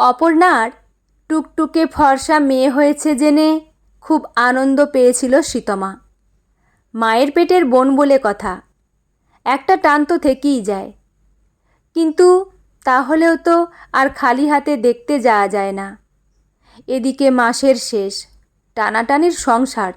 অপর্ণার টুকটুকে ফর্সা মেয়ে হয়েছে জেনে খুব আনন্দ পেয়েছিল শীতমা মায়ের পেটের বোন বলে কথা। একটা টান তো থেকেই যায়। কিন্তু তাহলেও তো আর খালি হাতে দেখতে যাওয়া যায় না। এদিকে মাসের শেষ, টানাটানির সংসার।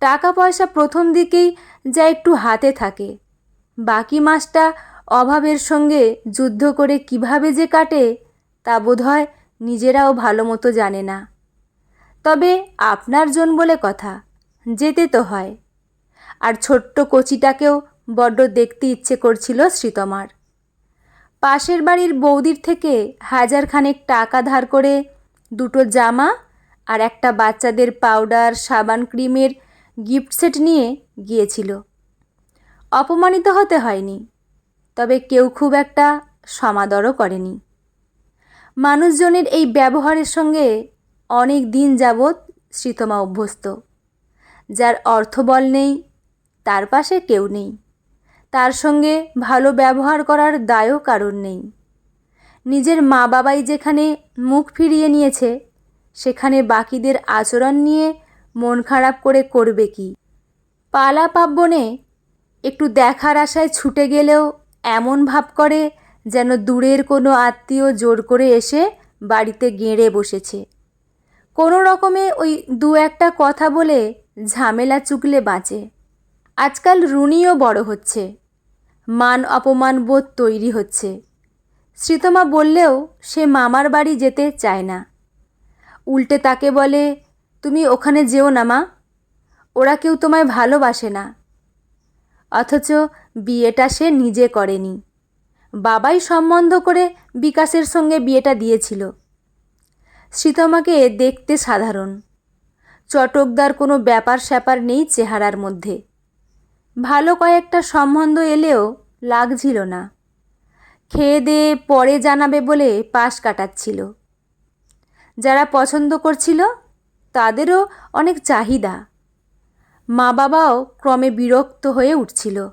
টাকা পয়সা প্রথম দিকেই যা একটু হাতে থাকে। বাকি মাসটা অভাবের সঙ্গে যুদ্ধ করে কীভাবে যে কাটে তা বোধহয় নিজেরাও ভালো মতো জানে না। তবে আপনার জন বলে কথা, যেতে তো হয়। আর ছোট্ট কচিটাকেও বড্ড দেখতে ইচ্ছে করছিল শ্রীতমার। পাশের বাড়ির বৌদির থেকে হাজার খানেক টাকা ধার করে দুটো জামা আর একটা বাচ্চাদের পাউডার, সাবান ক্রিমের গিফট সেট নিয়ে গিয়েছিল। অপমানিত হতে হয়নি, তবে কেউ খুব একটা সমাদরও করেনি। মানুষজনের এই ব্যবহারের সঙ্গে অনেক দিন যাবৎ শ্রীতমা অভ্যস্ত, যার অর্থবল নেই, তার পাশে কেউ নেই। তার সঙ্গে ভালো ব্যবহার করার দায়ও কারণ নেই। নিজের মা বাবাই যেখানে মুখ ফিরিয়ে নিয়েছে, সেখানে বাকিদের আচরণ নিয়ে মন খারাপ করে করবে কি? পালা পাব্বনে একটু দেখার আশায় ছুটে গেলেও এমন ভাব করে যেন দূরের কোনো আত্মীয় জোর করে এসে বাড়িতে গেঁড়ে বসেছে। কোনো রকমে ওই দু একটা কথা বলে ঝামেলা চুকলে বাঁচে। আজকাল রুনিও বড় হচ্ছে। মান অপমান বোধ তৈরি হচ্ছে। শ্রীতমা বললেও সে মামার বাড়ি যেতে চায় না। উল্টে তাকে বলে, তুমি ওখানে যেও না মা। ওরা কেউ তোমায় ভালোবাসে না। অথচ বিয়েটা সে নিজে করেনি। বাবাই সম্বন্ধ করে বিকাশের সঙ্গে বিয়েটা দিয়েছিল। শ্রীতমাকে দেখতে সাধারণ। চটকদার কোনো ব্যাপার স্যাপার নেই চেহারার মধ্যে। ভালো কয়েকটা সম্বন্ধ এলেও লাগছিল না। খেয়ে দিয়ে পরে জানাবে বলে পাশ কাটাচ্ছিল। যারা পছন্দ করছিল, তাদেরও অনেক চাহিদা। মা বাবাও ক্রমে বিরক্ত হয়ে উঠছিল।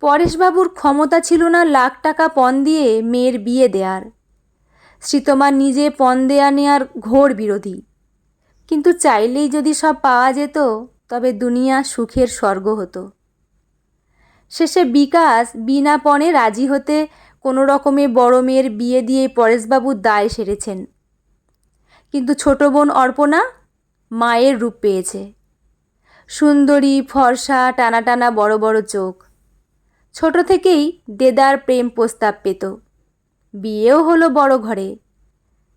পরেশবাবুর ক্ষমতা ছিল না লাখ টাকা পণ দিয়ে মেয়ের বিয়ে দেয়ার। শ্রীতমা নিজে পণ দেয়া নেয়ার ঘোর বিরোধী। কিন্তু চাইলেই যদি সব পাওয়া যেত, তবে দুনিয়া সুখের স্বর্গ হতো। শেষে বিকাশ বিনা পণে রাজি হতে কোনো রকমে বড় মেয়ের বিয়ে দিয়ে পরেশবাবু দায় সেরেছেন। কিন্তু ছোট বোন অর্পণা মায়ের রূপ পেয়েছে। সুন্দরী, ফর্সা টানা টানা বড় বড় চোখ। ছোট থেকেই দেদার প্রেম প্রস্তাব পেত। বিয়েও হলো বড় ঘরে।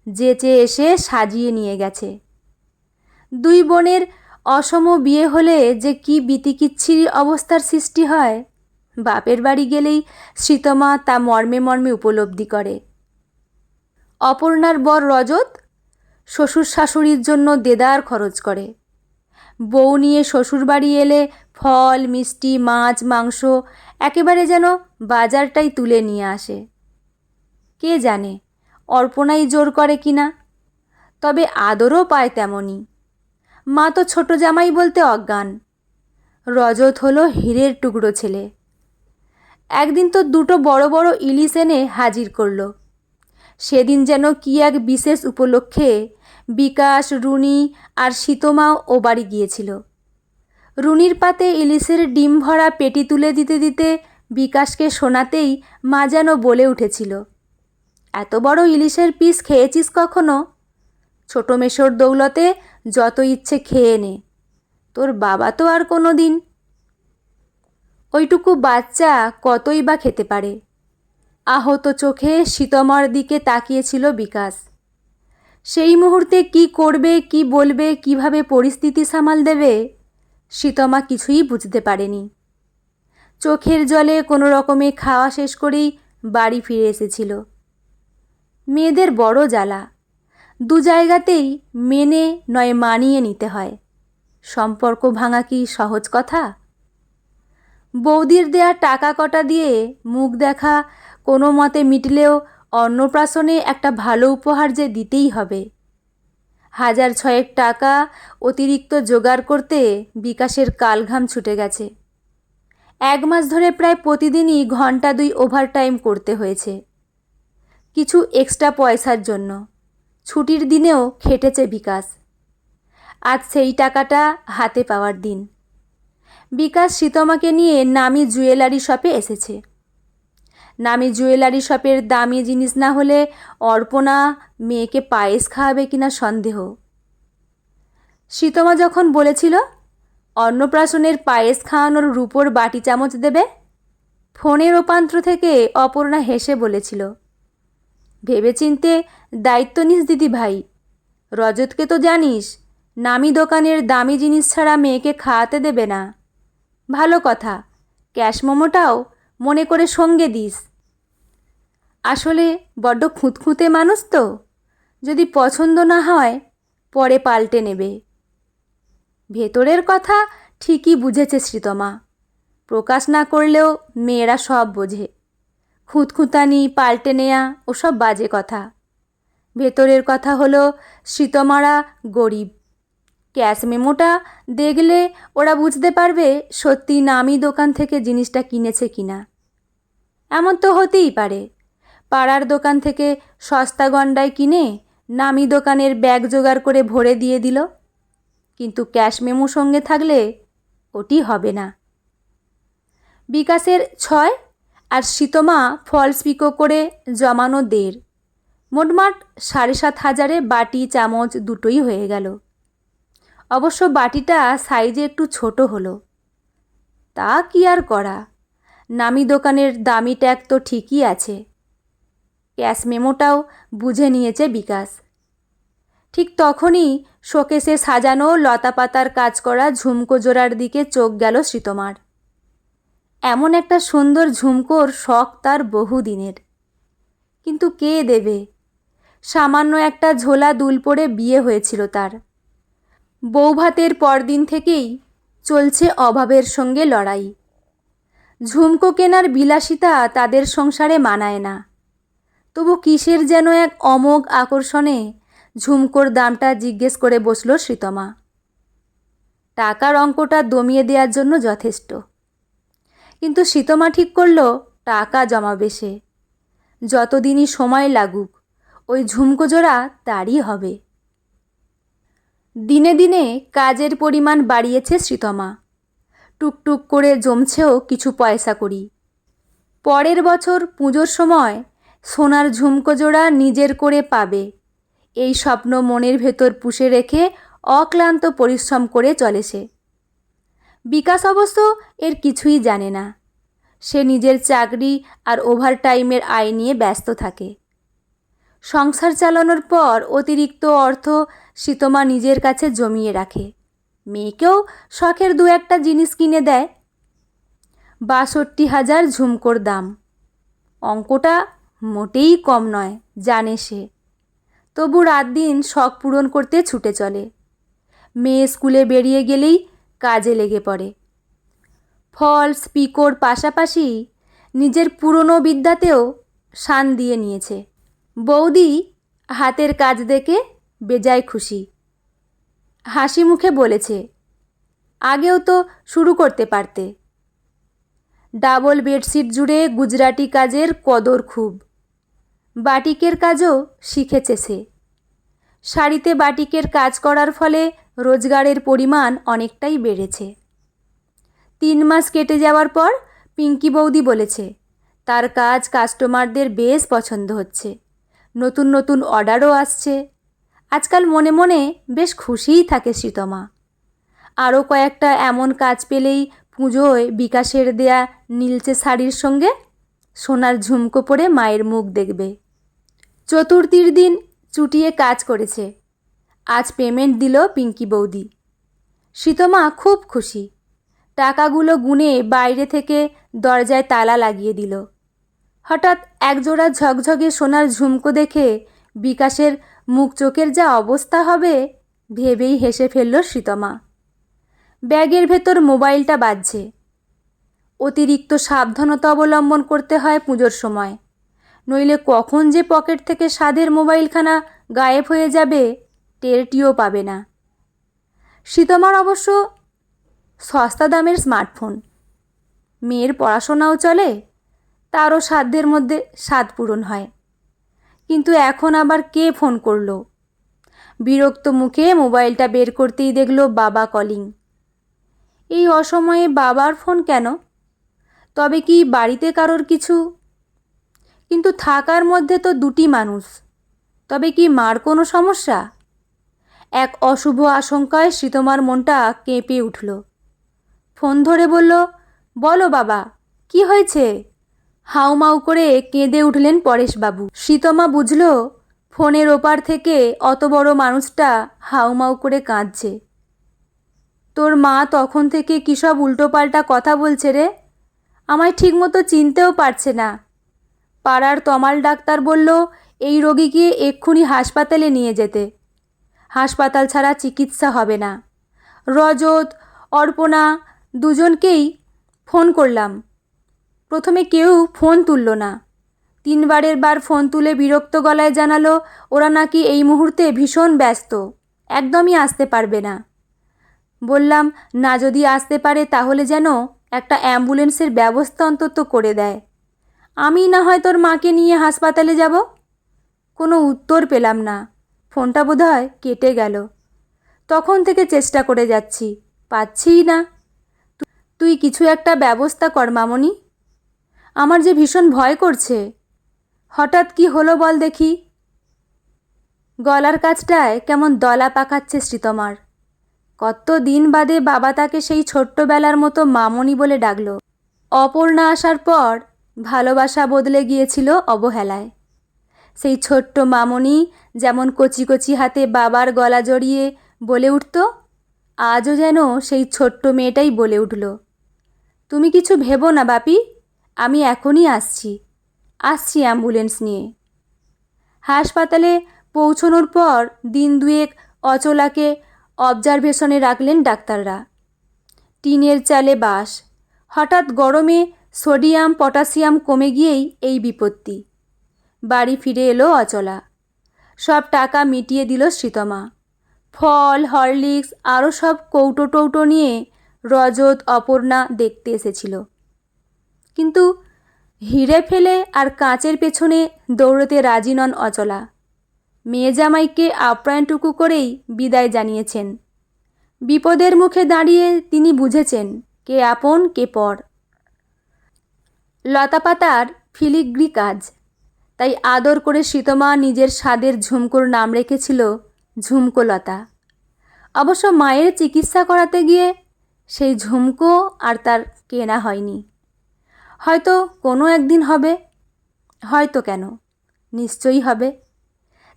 যেচে এসে সাজিয়ে নিয়ে গেছে। দুই বোনের অসম বিয়ে হলে যে কি বিতিকিচ্ছিরি অবস্থার সৃষ্টি হয়, বাপের বাড়ি গেলেই শ্রীতমা তা মর্মে মর্মে উপলব্ধি করে। অপর্ণার বর রজত শ্বশুর শাশুড়ির জন্য দেদার খরচ করে। বউ নিয়ে শ্বশুরবাড়ি এলে ফল, মিষ্টি, মাছ, মাংস একেবারে যেন বাজারটাই তুলে নিয়ে আসে। কে জানে, অর্পণাই জোর করে কি না? তবে আদরও পায় তেমনই মা তো ছোট জামাই বলতে অজ্ঞান। রজত হলো হীরের টুকরো ছেলে। একদিন তো দুটো বড় বড় ইলিশ এনে হাজির করল। সেদিন যেন কি এক বিশেষ উপলক্ষে বিকাশ, রুনি আর শীতমাও ও বাড়ি গিয়েছিল। রুনির পাতে ইলিশের ডিম ভরা পেটি তুলে দিতে দিতে বিকাশকে শোনাতেই মা যেন বলে উঠেছিল, এত বড় ইলিশের পিস খেয়েছিস কখনো? ছোট মেশোর দৌলতে যত ইচ্ছে খেয়ে নে, তোর বাবা তো আর কোনো দিন ওইটুকু বাচ্চা কতই বা খেতে পারে? আহত চোখে শীতমার দিকে তাকিয়েছিল বিকাশ। সেই মুহূর্তে কি করবে, কি বলবে, কীভাবে পরিস্থিতি সামাল দেবে, শীতমা কিছুই বুঝতে পারেনি। চোখের জলে কোনো রকমে খাওয়া শেষ করেই বাড়ি ফিরে এসেছিল। মেয়েদের বড় জ্বালা। দু জায়গাতেই মেনে নয় মানিয়ে নিতে হয়। সম্পর্ক ভাঙা কি সহজ কথা? বৌদির দেয়া টাকা কটা দিয়ে মুখ দেখা কোনো মতে মিটলেও অন্নপ্রাশনে একটা ভালো উপহার যে দিতেই হবে। হাজার ছয়েক টাকা অতিরিক্ত জোগাড় করতে বিকাশের কালঘাম ছুটে গেছে। এক মাস ধরে প্রায় প্রতিদিনই ঘণ্টা দুই ওভারটাইম করতে হয়েছে। কিছু এক্সট্রা পয়সার জন্য। ছুটির দিনেও খেটেছে বিকাশ। আজ সেই টাকাটা হাতে পাওয়ার দিন। বিকাশ সীতমাকে নিয়ে নামি জুয়েলারি শপে এসেছে। নামি জুয়েলারি শপের দামি জিনিস না হলে অর্পণা মেয়েকে পায়েস খাওয়াবে কিনা সন্দেহ। সীতমা যখন বলেছিল, অন্নপ্রাশনের পায়েস খাওয়ানোর রূপোর বাটি চামচ দেবে ফোনের ওপান্ত্র থেকে অপর্ণা হেসে বলেছিল, ভেবেচিন্তে দায়িত্ব নিস দিদি ভাই রজতকে তো জানিস, নামি দোকানের দামি জিনিস ছাড়া মেয়েকে খাওয়াতে দেবে না। ভালো কথা, ক্যাশ মোমোটাও মনে করে সঙ্গে দিস। আসলে বড্ড খুঁতখুঁতে মানুষ তো। যদি পছন্দ না হয়, পরে পাল্টে নেবে। ভেতরের কথা ঠিকই বুঝেছে শ্রীতমা। প্রকাশ না করলেও মেয়েরা সব বোঝে। খুঁতখুঁতানি, পাল্টে নেয়া, ওসব বাজে কথা। ভেতরের কথা হলো শ্রীতমারা গরিব। ক্যাশ মেমোটা দেখলে ওরা বুঝতে পারবে সত্যি নামি দোকান থেকে জিনিসটা কিনেছে কিনা। এমন তো হতেই পারে। পাড়ার দোকান থেকে সস্তা গন্ডায় কিনে নামি দোকানের ব্যাগ জোগাড় করে ভরে দিয়ে দিল। কিন্তু ক্যাশ মেমো সঙ্গে থাকলে ওটি হবে না। বিকাশের ছয় আর শীতমা ফলস পিকো করে জমানো দেড়। মোটমাট সাড়ে সাত হাজারে বাটি, চামচ দুটোই হয়ে গেল। অবশ্য বাটিটা সাইজে একটু ছোট হলো। তা কি আর করা? নামি দোকানের দামি ট্যাগ তো ঠিকই আছে। ক্যাশ মেমোটাও বুঝে নিয়েছে বিকাশ। ঠিক তখনই শোকেসে সাজানো লতাপাতার কাজ করা ঝুমকো জোড়ার দিকে চোখ গেল শীতমার এমন একটা সুন্দর ঝুমকোর শখ তার বহুদিনের। কিন্তু কে দেবে? সামান্য একটা ঝোলা দুল পরে বিয়ে হয়েছিল তার। বৌভাতের পরদিন থেকেই চলছে অভাবের সঙ্গে লড়াই। ঝুমকো কেনার বিলাসিতা তাদের সংসারে মানায় না। তবু কিসের যেন এক অমোঘ আকর্ষণে ঝুমকোর দামটা জিজ্ঞেস করে বসল শ্রীতমা। টাকার অঙ্কটা দমিয়ে দেওয়ার জন্য যথেষ্ট। কিন্তু শীতমা ঠিক করল, টাকা জমাবে সে। যতদিনই সময় লাগুক, ওই ঝুমকো জোড়া তারই হবে। দিনে দিনে কাজের পরিমাণ বাড়িয়েছে শ্রীতমা। টুকটুক করে জমছেও কিছু পয়সা করি। পরের বছর পুজোর সময় সোনার ঝুমকো জোড়া নিজের করে পাবে। এই স্বপ্ন মনের ভেতর পুষে রেখে অক্লান্ত পরিশ্রম করে চলে সে। বিকাশ অবশ্য এর কিছুই জানে না। সে নিজের চাকরি আর ওভারটাইমের আয় নিয়ে ব্যস্ত থাকে। সংসার চালানোর পর অতিরিক্ত অর্থ শীতমা নিজের কাছে জমিয়ে রাখে। মেয়েকেও শখের দু একটা জিনিস কিনে দেয়। বাষট্টি হাজার ঝুমকোর দাম। অঙ্কটা মোটেই কম নয়, জানে সে। তবু রাত দিন শখ পূরণ করতে ছুটে চলে। মেয়ে স্কুলে বেরিয়ে গেলেই কাজে লেগে পড়ে। ফলস পিকোর পাশাপাশি নিজের পুরনো বিদ্যাতেও শান দিয়ে নিয়েছে। বৌদি হাতের কাজ দেখে বেজায় খুশি। হাসি মুখে বলেছে, আগেও তো শুরু করতে পারতে। ডাবল বেডশিট জুড়ে গুজরাটি কাজের কদর খুব। বাটিকের কাজও শিখেছে সে। শাড়িতে বাটিকের কাজ করার ফলে রোজগারের পরিমাণ অনেকটাই বেড়েছে। তিন মাস কেটে যাওয়ার পর পিঙ্কি বৌদি বলেছে, তার কাজ কাস্টমারদের বেশ পছন্দ হচ্ছে। নতুন নতুন অর্ডারও আসছে। আজকাল মনে মনে বেশ খুশিই থাকে শীতমা আরও কয়েকটা এমন কাজ পেলেই পুজোয় বিকাশের দেয়া নীলচে শাড়ির সঙ্গে সোনার ঝুমকো পরে মায়ের মুখ দেখবে। চতুর্থীর দিন চুটিয়ে কাজ করেছে। আজ পেমেন্ট দিল পিঙ্কি বৌদি। শীতমা খুব খুশি। টাকাগুলো গুনে বাইরে থেকে দরজায় তালা লাগিয়ে দিল। হঠাৎ একজোড়া ঝকঝকে সোনার ঝুমকো দেখে বিকাশের মুখ চোখের যা অবস্থা হবে ভেবেই হেসে ফেলল শীতমা ব্যাগের ভেতর মোবাইলটা বাজছে। অতিরিক্ত সাবধানতা অবলম্বন করতে হয় পুজোর সময়। নইলে কখন যে পকেট থেকে স্বাদের মোবাইলখানা গায়েব হয়ে যাবে টেরটিও পাবে না। শীতমার অবশ্য সস্তা দামের স্মার্টফোন। মেয়ের পড়াশোনাও চলে, তারও সাধ্যের মধ্যে স্বাদ পূরণ হয়। কিন্তু এখন আবার কে ফোন করল? বিরক্ত মুখে মোবাইলটা বের করতেই দেখল বাবা কলিং। এই অসময়ে বাবার ফোন কেন? তবে কি বাড়িতে কারোর কিছু? কিন্তু থাকার মধ্যে তো দুটি মানুষ। তবে কি মার কোনো সমস্যা? এক অশুভ আশঙ্কায় শীতমার মনটা কেঁপে উঠল। ফোন ধরে বলল, বলো বাবা, কি হয়েছে? হাউমাউ করে কেঁদে উঠলেন পরেশবাবু। শীতমা বুঝল, ফোনের ওপার থেকে অত বড় মানুষটা হাউমাউ করে কাঁদছে। তোর মা তখন থেকে কী সব উল্টোপাল্টা কথা বলছে রে? আমায় ঠিকমতো চিনতেও পারছে না। পাড়ার তমাল ডাক্তার বলল, এই রোগীকে এক্ষুনি হাসপাতালে নিয়ে যেতে। হাসপাতাল ছাড়া চিকিৎসা হবে না। রজত, অর্পণা দুজনকেই ফোন করলাম। প্রথমে কেউ ফোন তুলল না। তিনবারের বার ফোন তুলে বিরক্ত গলায় জানালো, ওরা নাকি এই মুহূর্তে ভীষণ ব্যস্ত, একদমই আসতে পারবে না। বললাম, না, যদি আসতে পারে তাহলে যেন একটা অ্যাম্বুলেন্সের ব্যবস্থা অন্তত করে দেয়। আমি না হয় তোর মাকে নিয়ে হাসপাতালে যাব? কোনো উত্তর পেলাম না। ফোনটা বোধহয় কেটে গেল। তখন থেকে চেষ্টা করে যাচ্ছি, পাচ্ছিই না। তুই কিছু একটা ব্যবস্থা কর মামনি। আমার যে ভীষণ ভয় করছে। হঠাৎ কি হলো বল দেখি। গলার কাছটায় কেমন দলা পাকাচ্ছে শ্রীতমার। কত দিন বাদে বাবা তাকে সেই ছোট্টবেলার মতো মামনি বলে ডাকলো। অপর্ণা আসার পর ভালোবাসা বদলে গিয়েছিল অবহেলায়। সেই ছোট্ট মামনি যেমন কচি কচি হাতে বাবার গলা জড়িয়ে বলে উঠত, আজও যেন সেই ছোট্ট মেয়েটাই বলে উঠল। তুমি কিছু ভেবো না বাপি আমি এখনই আসছি। আসছি অ্যাম্বুলেন্স নিয়ে। হাসপাতালে পৌঁছনোর পর দিন দুয়েক অচলাকে অবজারভেশনে রাখলেন ডাক্তাররা। টিনের চালে বাস। হঠাৎ গরমে সোডিয়াম, পটাশিয়াম কমে গিয়েই এই বিপত্তি। বাড়ি ফিরে এলো অচলা। সব টাকা মিটিয়ে দিল শীতমা ফল, হরলিক্স, আরও সব কৌটো টৌটো নিয়ে রজত, অপর্ণা দেখতে এসেছিল। কিন্তু হিরে ফেলে আর কাঁচের পেছনে দৌড়তে রাজি নন অচলা। মেয়ে জামাইকে আপ্যায়নটুকু করেই বিদায় জানিয়েছেন। বিপদের মুখে দাঁড়িয়ে তিনি বুঝেছেন কে আপন, কে পর। লতাপাতার ফিলিগ্রি কাজ। তাই আদর করে শীতমা নিজের স্বাদের ঝুমকোর নাম রেখেছিল ঝুমকোলতা অবশ্য মায়ের চিকিৎসা করাতে গিয়ে সেই ঝুমকো আর তার কেনা হয়নি। হয়তো কোনো একদিন হবে। হয়তো কেন? নিশ্চয়ই হবে।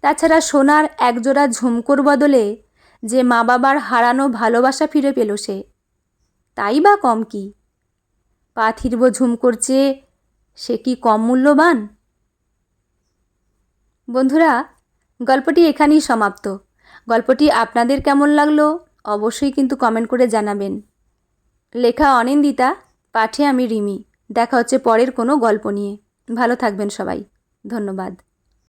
তাছাড়া সোনার একজোড়া ঝুমকোর বদলে যে মা বাবার হারানো ভালোবাসা ফিরে পেল সে, তাই বা কম কি? পাথিরব ঝুমকোর চেয়ে সে কি কম মূল্যবান? বন্ধুরা, গল্পটি এখানেই সমাপ্ত। গল্পটি আপনাদের কেমন লাগল অবশ্যই কিন্তু কমেন্ট করে জানাবেন। লেখা অনিন্দিতা, পাঠে আমি রিমি। দেখা হচ্ছে পরের কোনো গল্প নিয়ে। ভালো থাকবেন সবাই। ধন্যবাদ।